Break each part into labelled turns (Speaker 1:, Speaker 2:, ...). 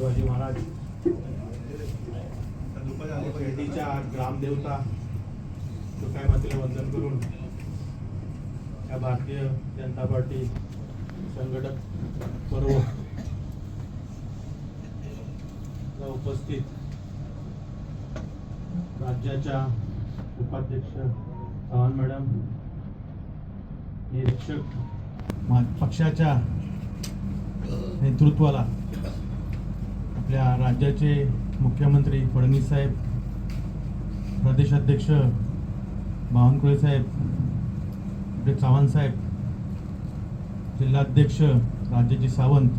Speaker 1: शिवाजी महाराज. शिर्डीच्या ग्रामदेवता काय मातेला वंदन करून या भारतीय जनता पार्टी संघटक पर्व उपस्थित राज्याच्या उपाध्यक्ष चव्हाण मॅडम निरीक्षक पक्षाच्या नेतृत्वाला आपल्या राज्याचे मुख्यमंत्री फडणवीस साहेब प्रदेशाध्यक्ष बावनकुळे साहेब आपले चव्हाण साहेब जिल्हाध्यक्ष राजाजी सावंत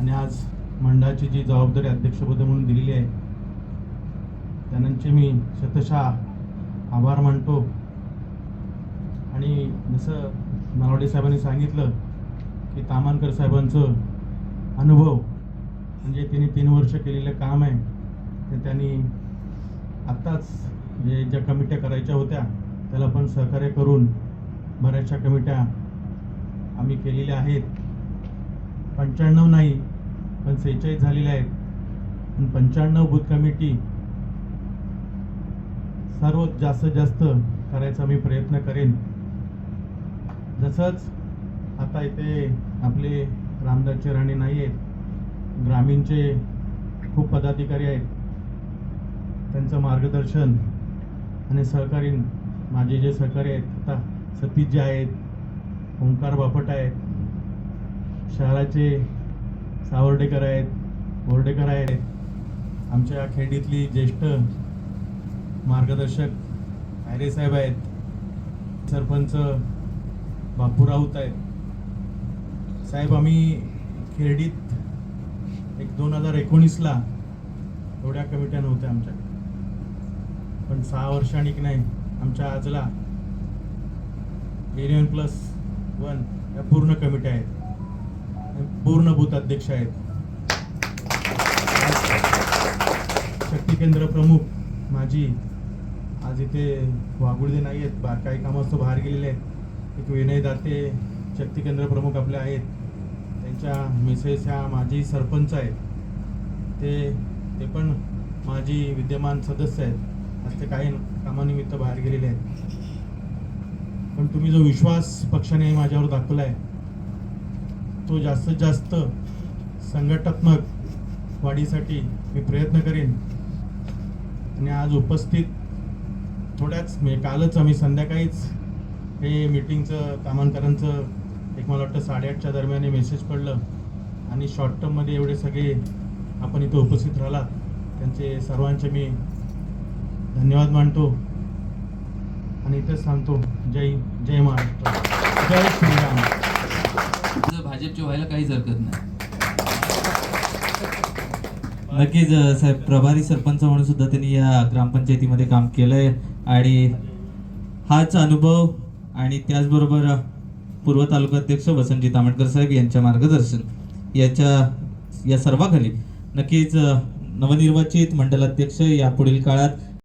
Speaker 1: आणि आज मंडळाची जी जबाबदारी अध्यक्षपद म्हणून दिलेली आहे त्यांचे मी शतशः आभार मानतो. आणि जसं नरवडे साहेबांनी सांगितलं की तामानकर साहेबांचं अनुभव म्हणजे त्यांनी तीन वर्ष केलेलं काम आहे ते त्यांनी आत्ताच जे ज्या कमिट्या करायच्या होत्या त्याला पण सहकार्य करून बऱ्याचशा कमिट्या आम्ही केलेल्या आहेत. पंच्याण्णव नाही पण सेहेचाळीस झालेल्या आहेत. पण पंच्याण्णव बूथ कमिटी सर्व जास्तीत जास्त करायचा मी प्रयत्न करेन. जसंच आता इथे आपले रामदासचे राणे नाही आहेत ग्रामीणचे खूप पदाधिकारी आहेत. त्यांचं मार्गदर्शन आणि सहकारी माझे जे सहकारी आहेत आता सतीश जे आहेत ओंकार बापट आहेत शहराचे सावर्डेकर आहेत बोर्डेकर आहेत आमच्या खेडीतली ज्येष्ठ मार्गदर्शक आयरे साहेब आहेत सरपंच बापू राऊत आहेत. साहेब आम्ही खेरडीत दोन हजार एकोणीसला एवढ्या कमिट्या नव्हत्या आमच्या. पण सहा वर्षांनी की नाही आमच्या आजला एरियन प्लस वन या पूर्ण कमिट्या आहेत. पूर्ण बूथ अध्यक्ष आहेत. शक्ती केंद्र प्रमुख माझी आज इथे वाघुळदे नाही आहेत बा काही कामास्तव बाहेर गेलेले आहेत. एक विनय दाते शक्ती केंद्र प्रमुख आपले आहेत. त्यांच्या मिसेस ह्या माझी सरपंच आहेत. ते ते पण माझी विद्यमान सदस्य आहेत. आज ते काही कामानिमित्त बाहेर गेलेले आहेत. पण तुम्ही जो विश्वास पक्षाने माझ्यावर दाखवला आहे तो जास्तीत जास्त संघटनात्मक वाढीसाठी मी प्रयत्न करेन. आणि आज उपस्थित थोड्याच म्हणजे कालच आम्ही संध्याकाळीच हे मीटिंगचं कामांतरांचं एक मला वाटतं साडेआठच्या दरम्यान मेसेज पडलं. आणि शॉर्ट टर्ममध्ये एवढे सगळे आपण इथं उपस्थित राहिला त्यांचे सर्वांचे मी धन्यवाद मानतो आणि इथंच सांगतो जय जय महाराष्ट्र. जय श्रीराम.
Speaker 2: भाजपचे व्हायला काहीच हरकत नाही. नक्कीच साहेब प्रभारी सरपंच म्हणून सुद्धा त्यांनी या ग्रामपंचायतीमध्ये काम केलंय आणि हाच अनुभव आणि त्याचबरोबर पूर्व तालुका अध्यक्ष वसंतजी तामटकर साहेब यांच्या मार्गदर्शन याच्या या सर्वाखाली नक्कीच नवनिर्वाचित मंडलाध्यक्ष या पुढील काळात